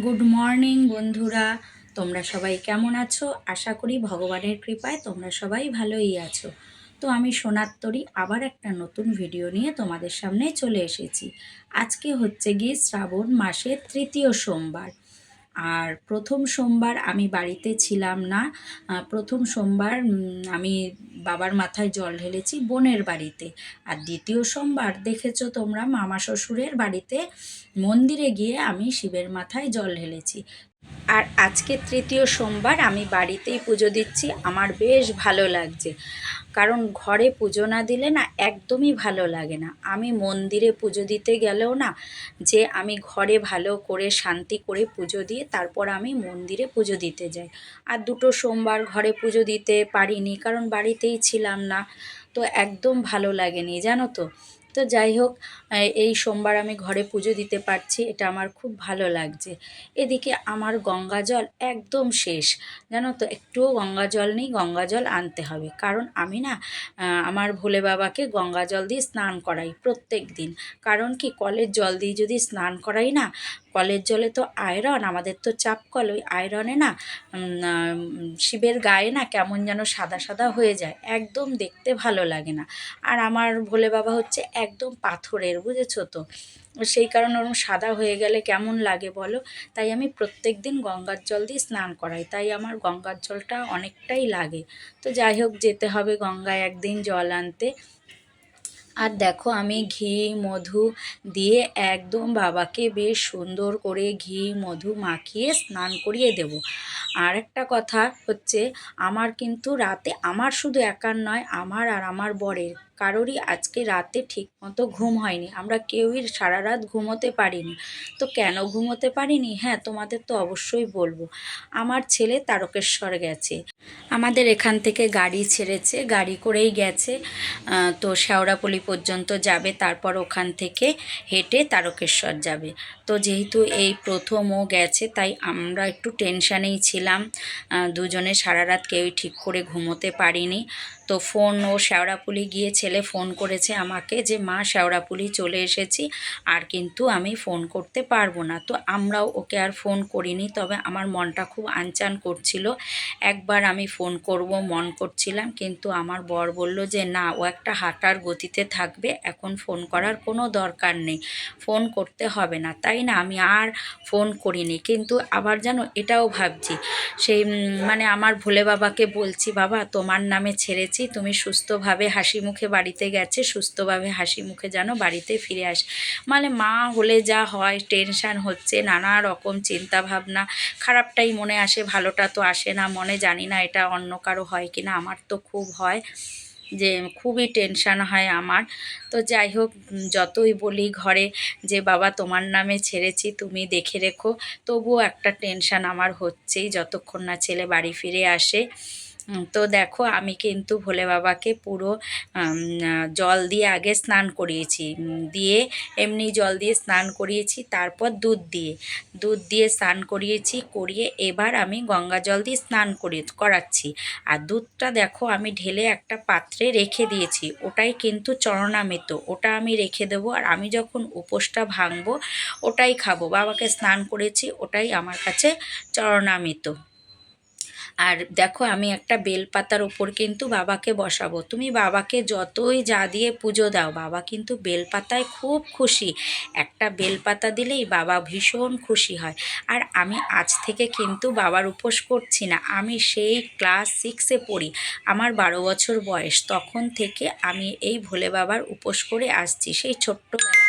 Good morning বন্ধুরা। তোমরা সবাই কেমন আছো? আশা করি ভগবানের কৃপায় তোমরা সবাই ভালোই আছো। তো আমি সোনাত্তরি, আবার একটা নতুন ভিডিও নিয়ে তোমাদের সামনে চলে এসেছি। আজকে হচ্ছে গিয়ে শ্রাবণ মাসের তৃতীয় সোমবার। আর প্রথম সোমবার আমি বাড়িতে ছিলাম না। প্রথম সোমবার আমি বাবার মাথায় জল ঢেলেছি বোনের বাড়িতে। আর দ্বিতীয় সোমবার দেখেছ তোমরা, মামা শ্বশুরের বাড়িতে মন্দিরে গিয়ে আমি শিবের মাথায় জল ঢেলেছি। আর আজকে তৃতীয় সোমবার আমি বাড়িতেই পুজো দিচ্ছি, আমার বেশ ভালো লাগছে। কারণ ঘরে পুজো না দিলে না একদমই ভালো লাগে না। আমি মন্দিরে পুজো দিতে গেলেও না যে আমি ঘরে ভালো করে শান্তি করে পুজো দিয়ে তারপর আমি মন্দিরে পুজো দিতে যাই। আর দুটো সোমবার ঘরে পুজো দিতে পারিনি কারণ বাড়িতেই ছিলাম না। তো একদম ভালো লাগেনি, জানো তো? তো যাই হোক এই সোমবার আমি ঘরে পুজো দিতে পারছি, এটা আমার খুব ভালো লাগছে। এদিকে আমার গঙ্গা জল একদম শেষ। জানো তো, একটুও গঙ্গা জল নেই, গঙ্গা জল আনতে হবে। কারণ আমি না আমার ভোলে বাবাকে গঙ্গা জল দিয়ে স্নান করাই প্রত্যেক দিন। কারণ কি, কলের জল দিয়ে যদি স্নান করাই না কলের জলে তো আয়রন, আমাদের তো চাপ কল, ওই আয়রনে না শিবের গায়ে না কেমন যেন সাদা সাদা হয়ে যায়, একদম দেখতে ভালো লাগে না। আর আমার ভোলে বাবা হচ্ছে একদম পাথরের, বুঝেছ তো? সেই কারণে ওরকম সাদা হয়ে গেলে কেমন লাগে বলো? তাই আমি প্রত্যেক দিন গঙ্গার জল দিয়ে স্নান করাই, তাই আমার গঙ্গার জলটা অনেকটাই লাগে। তো যাই হোক, যেতে হবে গঙ্গায় একদিন জল আনতে। আর দেখো আমি ঘি, মধু দিয়ে একদম বাবাকে বেশ সুন্দর করে ঘি, মধু মাখিয়ে স্নান করিয়ে দেব। আর একটা কথা হচ্ছে, আমার কিন্তু রাতে, আমার শুধু একার নয়, আমার আর আমার বরের কারোরই আজকে রাতে ঠিক মতো ঘুম হয়নি। আমরা কেউই সারা রাত ঘুমোতে পারিনি। তো কেন ঘুমোতে পারিনি? হ্যাঁ তোমাদের তো অবশ্যই বলব। আমার ছেলে তারকেশ্বর গেছে। আমাদের এখান থেকে গাড়ি ছেড়েছে, গাড়ি করেই গেছে। তো শেওড়াপল্লি পর্যন্ত যাবে, তারপর ওখান থেকে হেঁটে তারকেশ্বর যাবে। তো যেহেতু এই প্রথম ও গেছে, তাই আমরা একটু টেনশানেই ছিলাম। দুজনে সারা রাত কেউই ঠিক করে ঘুমোতে পারিনি। তো ফোন ও শেওড়াপুলি গিয়ে ছেলে ফোন করেছে আমাকে যে, মা শেওড়াপুলি চলে এসেছি, আর কিন্তু আমি ফোন করতে পারব না। তো আমরাও ওকে আর ফোন করিনি, তবে আমার মনটা খুব আনচান করছিল। একবার আমি ফোন করব, মন করছিলাম, কিন্তু আমার বর বলল যে, না, ও একটা হাঁটার গতিতে থাকবে, এখন ফোন করার কোনো দরকার নেই, ফোন করতে হবে না। তাই না, আমি আর ফোন করিনি, কিন্তু আবার যেন এটাও ভাবছি, সেই মানে আমার ভোলে বাবাকে বলছি, বাবা, তোমার নামে ছেড়েছি, তুমি সুস্থভাবে হাসি মুখে বাড়িতে গেছে, সুস্থভাবে হাসি মুখে যেন বাড়িতে ফিরে আসে মানে মা হলে যা হয়, টেনশান হচ্ছে, নানা রকম চিন্তা ভাবনা খারাপটাই মনে আসে, ভালোটা তো আসে না, মনে জানি না এটা অন্য কারও হয় কি না আমার তো খুব হয় যে খুবই টেনশান হয় আমার। তো যাই হোক, যতই বলি ঘরে যে, বাবা, তোমার নামে ছেড়েছি, তুমি দেখে রেখো। তবুও একটা টেনশান আমার হচ্ছেই যতক্ষণ না ছেলে বাড়ি ফিরে আসে। তো দেখো, আমি কিন্তু ভোলে বাবাকে পুরো জল দিয়ে আগে স্নান করিয়েছি। দিয়ে এমনি জল দিয়ে স্নান করিয়েছি, তারপর দুধ দিয়ে। দুধ দিয়ে স্নান করিয়েছি, করিয়ে এবার আমি গঙ্গা জল দিয়ে স্নান করিয়ে করাচ্ছি। আর দুধটা দেখো, আমি ঢেলে একটা পাত্রে রেখে দিয়েছি। ওটাই কিন্তু চরণামৃত, ওটা আমি রেখে দেবো। আর আমি যখন উপোসটা ভাঙবো, ওটাই খাব। বাবাকে স্নান করেছি, ওটাই আমার কাছে চরণামৃত। আর দেখো আমি একটা বেলপাতার ওপর কিন্তু বাবাকে বসাবো। তুমি বাবাকে যতই যা দিয়ে পুজো দাও, বাবা কিন্তু বেলপাতায় খুব খুশি। একটা বেলপাতা দিলেই বাবা ভীষণ খুশি হয়। আর আমি আজ থেকে কিন্তু বাবার উপোস করছি না। আমি সেই ক্লাস সিক্সে পড়ি, আমার বারো বছর বয়স। তখন থেকে আমি এই ভোলে বাবার উপোস করে আসছি, সেই ছোট্টবেলা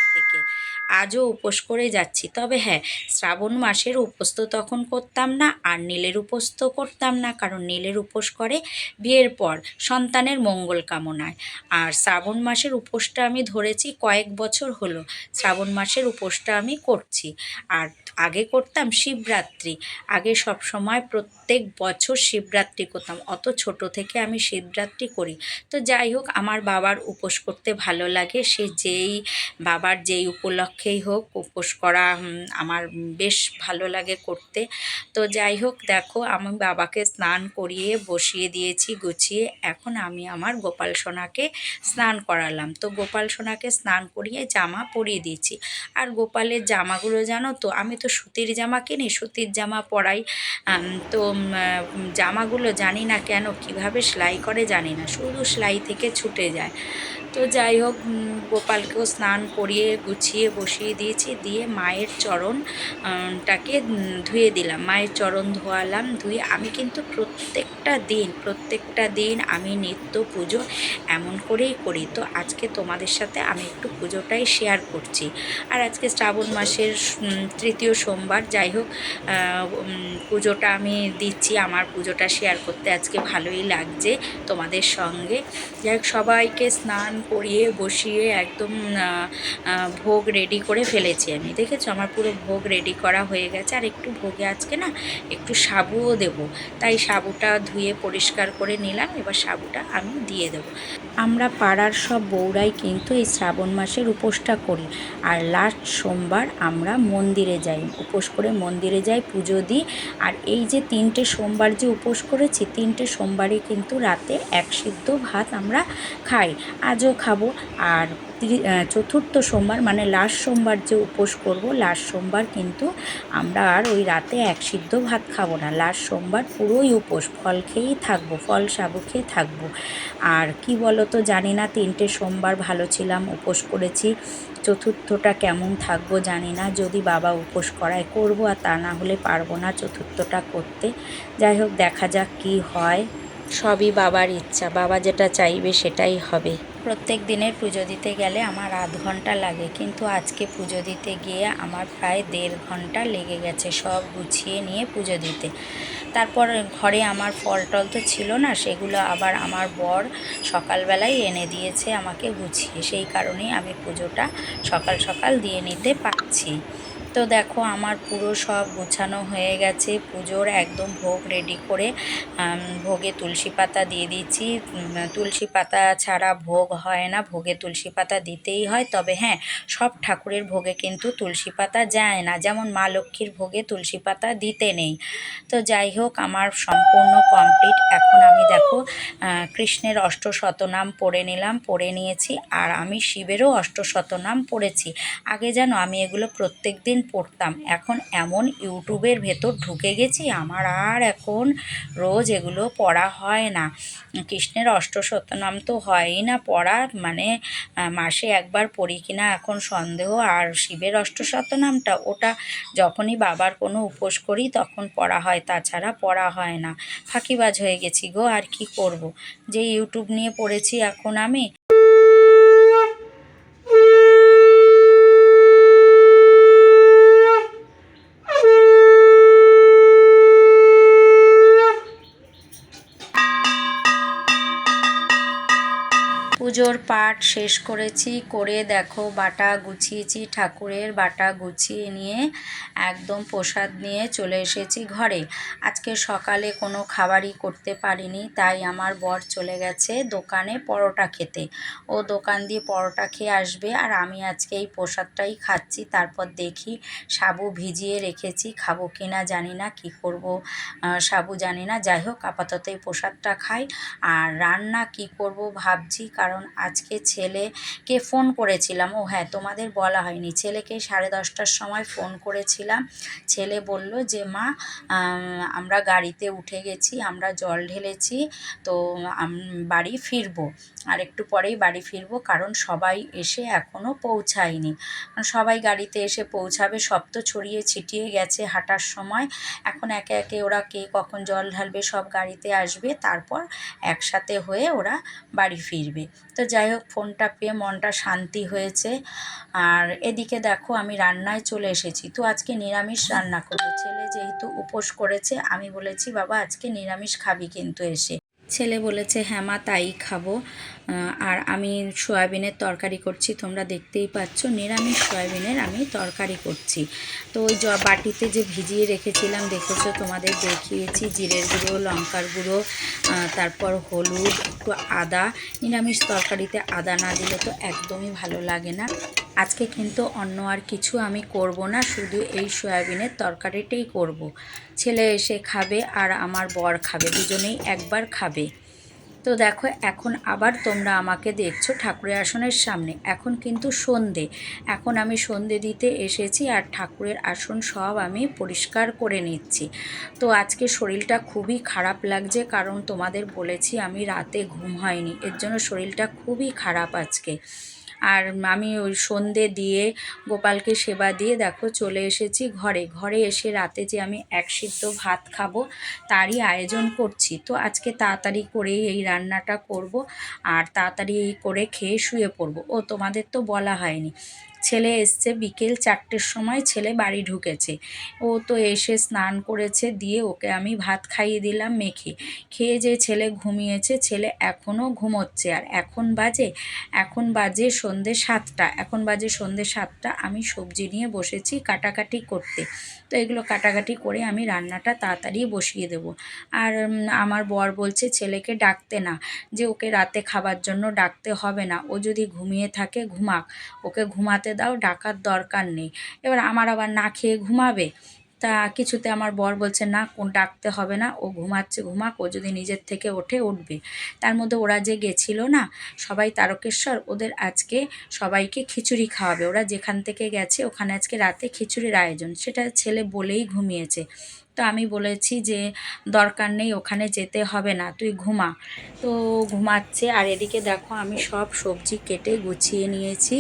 আজও উপোস করে যাচ্ছি। তবে হ্যাঁ শ্রাবণ মাসের উপোস তো তখন করতাম না, আর নীলের উপোস তো করতাম না, কারণ নীলের উপোস করে বিয়ের পর সন্তানের মঙ্গল কামনায়। আর শ্রাবণ মাসের উপোসটা আমি ধরেছি কয়েক বছর হলো, শ্রাবণ মাসের উপোসটা আমি করছি। আর আগে করতাম শিবরাত্রি। আগে সব সময় প্রত্যেক বছর শিবরাত্রি করতাম, অত ছোট থেকে আমি শিবরাত্রি করি। তো যাই হোক, আমার বাবার উপোস করতে ভালো লাগে, সে যেই বাবার যেই উপলক্ষেই হোক উপোস করা আমার বেশ ভালো লাগে করতে। তো যাই হোক, দেখো, আমি বাবাকে স্নান করিয়ে বসিয়ে দিয়েছি, গুছিয়ে। এখন আমি আমার গোপাল সোনাকে স্নান করালাম। তো গোপাল সোনাকে স্নান করিয়ে জামা পরিয়ে দিয়েছি। আর গোপালের জামাগুলো জানো তো, আমি তো সুতির জামা কিনি, সুতির জামা পরাই তো জামাগুলো জানি না কেন কীভাবে সেলাই করে জানি না। শুধু সেলাই থেকে ছুটে যায়। তো যাই হোক গোপালকেও স্নান করিয়ে গুছিয়ে বসিয়ে দিয়েছি দিয়ে মায়ের চরণ আহ, টাকে উম, ধুয়ে দিলাম। মায়ের চরণ ধোয়ালাম ধুয়ে আমি কিন্তু প্রত্যেকটা দিন প্রত্যেকটা দিন আমি নিত্য পুজো এমন করেই করি। তো আজকে তোমাদের সাথে আমি একটু পুজোটাই শেয়ার করছি। আর আজকে শ্রাবণ মাসের তৃতীয় সোমবার যাই হোক পুজোটা আমি দিচ্ছি আমার পুজোটা শেয়ার করতে আজকে ভালোই লাগছে তোমাদের সঙ্গে। যাই হোক সবাইকে স্নান করিয়ে বসিয়ে একদম ভোগ রেডি করে ফেলেছি আমি। দেখেছ? আমার পুরো ভোগ রেডি করা হয়ে গেছে। আর একটু ভোগে আজকে না একটু সাবুও দেব। তাই সাবুটা ধুয়ে পরিষ্কার করে নিলাম। এবার সাবুটা আমি দিয়ে দেবো। আমরা পাড়ার সব বউরাই কিন্তু এই শ্রাবণ মাসের উপোসটা করি। আর লাস্ট সোমবার আমরা মন্দিরে যাই। উপোস করে মন্দিরে যাই, পুজো দিই। আর এই যে তিনটে সোমবার যে উপোস করেছি, তিনটে সোমবারই কিন্তু রাতে এক সিদ্ধ ভাত আমরা খাই। আজও খাব। আর চতুর্থ সোমবার মানে লাস্ট সোমবার যে উপোস করব, লাস্ট সোমবার কিন্তু আমরা আর ওই রাতে এক সিদ্ধ ভাত খাব না। লাস্ট সোমবার পুরোই উপোস, ফল খেয়েই থাকব, ফল সাবু খেয়ে থাকব। আর কি বলো তো জানি না, তিনটে সোমবার ভালো ছিলাম, উপোস করেছি, চতুর্থটা কেমন থাকব জানি না, যদি বাবা উপোস করায় করব আর তা না হলে পারব না চতুর্থটা করতে। যাই হোক, দেখা যাক কি হয়। সবই বাবার ইচ্ছা, বাবা যেটা চাইবে সেটাই হবে। প্রত্যেক দিনের পুজো দিতে গেলে আমার আধ ঘণ্টা লাগে, কিন্তু আজকে পুজো দিতে গিয়ে আমার প্রায় দেড় ঘণ্টা লেগে গেছে সব গুছিয়ে নিয়ে পুজো দিতে। তারপর ঘরে আমার ফল টল তো ছিল না, সেগুলো আবার আমার বর সকালবেলায় এনে দিয়েছে আমাকে গুছিয়ে। সেই কারণেই আমি পুজোটা সকাল সকাল দিয়ে নিতে পারছি। তো দেখো, আমার পুরো সব গোছানো হয়ে গেছে। পুজোর একদম ভোগ রেডি করে ভোগে তুলসী পাতা দিয়ে দিচ্ছি। তুলসী পাতা ছাড়া ভোগ হয় না, ভোগে তুলসী পাতা দিতেই হয়। তবে হ্যাঁ সব ঠাকুরের ভোগে কিন্তু তুলসী পাতা যায় না। যেমন মা লক্ষ্মীর ভোগে তুলসী পাতা দিতে নেই। তো যাই হোক, আমার সম্পূর্ণ কমপ্লিট এখন আমি দেখো কৃষ্ণের অষ্টশতনাম পড়ে নিলাম, পড়ে নিয়েছি। আর আমি শিবেরও অষ্টশতনাম পড়েছি। আগে জানো আমি এগুলো প্রত্যেক দিন পড়তাম। এখন এমন ইউটিউবের ভেতর ঢুকে গেছি, আমার আর এখন রোজ এগুলো পড়া হয় না। কৃষ্ণের অষ্টশতনাম তো হয়ই না পড়া মানে মাসে একবার পড়ি কিনা এখন সন্দেহ। আর শিবের অষ্টশতনামটা ওটা যখনই বাবার কোনো উপোস করি তখন পড়া হয়, তাছাড়া পড়া হয় না। ফাঁকিবাজ হয়ে গেছি গো, আর কি করব? যে ইউটিউব নিয়ে পড়েছি এখন আমি পুজোর পাঠ শেষ করেছি, করে দেখো বাটা গুছিয়েছি, ঠাকুরের বাটা গুছিয়ে নিয়ে একদম প্রসাদ নিয়ে চলে এসেছি ঘরে। আজকে সকালে কোনো খাবারই করতে পারিনি, তাই আমার বর চলে গেছে দোকানে পরোটা খেতে। ও দোকান দিয়ে পরোটা খেয়ে আসবে আর আমি আজকে এই প্রসাদটাই খাচ্ছি, তারপর দেখি সাবু ভিজিয়ে রেখেছি, খাব কি না জানি না, কি করব সাবু জানি না। যাই হোক, আপাতত এই প্রসাদটা খাই। আর রান্না কি করব ভাবছি, কারণ আজকে ছেলেকে ফোন করেছিলাম, ও হ্যাঁ তোমাদের বলা হয়নি। ছেলেকে সাড়ে দশটার সময় ফোন করেছিলাম। ছেলে বলল যে, মা আমরা গাড়িতে উঠে গেছি, আমরা জল ঢেলেছি, তো বাড়ি ফিরবো। আর একটু পরেই বাড়ি ফিরবো, কারণ সবাই এসে এখনও পৌঁছায়নি। সবাই গাড়িতে এসে পৌঁছাবে, সব তো ছড়িয়ে ছিটিয়ে গেছে হাঁটার সময়। এখন একে একে ওরা কে কখন জল ঢালবে, সব গাড়িতে আসবে, তারপর একসাথে হয়ে ওরা বাড়ি ফিরবে। তো যাই হোক, ফোনটা পেয়ে মনটা শান্তি হয়েছে। আর এদিকে দেখো, আমি রান্নায় চলে এসেছি। তো আজকে নিরামিষ রান্না করব। ছেলে যেহেতু উপোস করেছে, আমি বলেছি, বাবা, আজকে নিরামিষ খাবি কিন্তু এসে। ছেলে বলেছে হ্যাঁ মা, তাই খাব। আর আমি সয়াবিনের তরকারি করছি, তোমরা দেখতেই পাচ্ছ, নিরামিষ সয়াবিনের আমি তরকারি করছি। তো ওই জ বাটিতে যে ভিজিয়ে রেখেছিলাম, দেখেছ? তোমাদের দেখিয়েছি, জিরের গুঁড়ো, লঙ্কার গুঁড়ো তারপর হলুদ, একটু আদা। নিরামিষ তরকারিতে আদা না দিলে তো একদমই ভালো লাগে না। আজকে কিন্তু অন্য আর কিছু আমি করব না, শুধু এই সয়াবিনের তরকারিটাই করব। ছেলে এসে খাবে আর আমার বর খাবে, দুজনেই একবার খাবে। তো দেখো, এখন আবার তোমরা আমাকে দেখছ ঠাকুরের আসনের সামনে। এখন কিন্তু সন্ধে। এখন আমি সন্ধে দিতে এসেছি আর ঠাকুরের আসন সব আমি পরিষ্কার করে নিচ্ছি। তো আজকে শরীরটা খুবই খারাপ লাগছে কারণ তোমাদের বলেছি আমি রাতে ঘুম হয়নি। এর জন্য শরীরটা খুবই খারাপ আজকে। আর আমি ওই সন্ধে দিয়ে গোপালকে সেবা দিয়ে দেখো চলে এসেছি ঘরে। ঘরে এসে রাতে যে আমি এক সিদ্ধ ভাত খাব, তারই আয়োজন করছি। তো আজকে তাড়াতাড়ি করেই এই রান্নাটা করব আর তাড়াতাড়ি করে খেয়ে শুয়ে পড়ব। ও তোমাদের তো বলা হয়নি। ছেলে এসছে, বিকেল চারটের সময় ছেলে বাড়ি ঢুকেছে। ও তো এসে স্নান করেছে, দিয়ে ওকে আমি ভাত খাইয়ে দিলাম মেখে। খেয়ে যে ছেলে ঘুমিয়েছে, ছেলে এখনও ঘুমোচ্ছে। আর এখন বাজে এখন বাজে সন্ধে সাতটা। এখন বাজে সন্ধে সাতটা, আমি সবজি নিয়ে বসেছি কাটাকাটি করতে। তো এগুলো কাটাকাটি করে আমি রান্নাটা তাড়াতাড়ি বসিয়ে দেবো। আর আমার বর বলছে ছেলেকে ডাকতে না, যে ওকে রাতে খাবার জন্য ডাকতে হবে না, ও যদি ঘুমিয়ে থাকে ঘুমাক, ওকে ঘুমাতে দাও, ডাকার দরকার নেই। এবার আমার আবার না খেয়ে ঘুমাবে? তা কিছুতে আমার বর বলছে, না, কোন ডাকতে হবে না, ও ঘুমাচ্ছে, ঘুমাক, ও যদি নিজের থেকে ওঠে, উঠবে। তার মধ্যে ওরা যে গেছিল না, সবাই তারকেশ্বর, ওদের আজকে সবাইকে খিচুড়ি খাওয়াবে। ওরা যেখান থেকে গেছে, ওখানে আজকে রাতে খিচুড়ির আয়োজন। সেটা ছেলে বলেই ঘুমিয়েছে। তো আমি বলেছি যে, দরকার নেই, ওখানে যেতে হবে না, তুই ঘুমা। তো ঘুমাচ্ছে, আর এদিকে দেখো আমি সব সবজি কেটে গুছিয়ে নিয়েছি।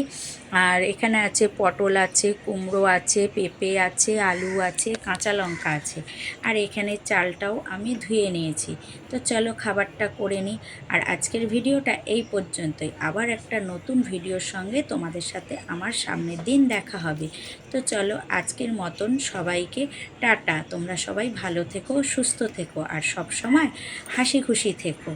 আর এখানে আছে পটল আছে, কুমড়ো আছে, পেঁপে আছে, আলু আছে, কাঁচা লঙ্কা আছে। আর এখানে চালটাও আমি ধুয়ে নিয়েছি। তো চলো খাবারটা করে নিই। আর আজকের ভিডিওটা এই পর্যন্তই। আবার একটা নতুন ভিডিওর সঙ্গে তোমাদের সাথে আমার সামনের দিন দেখা হবে। তো চলো আজকের মতন সবাইকে টাটা। তোমরা সবাই ভালো থেকো সুস্থ থেকো আর সব সময় হাসি খুশি থেকো।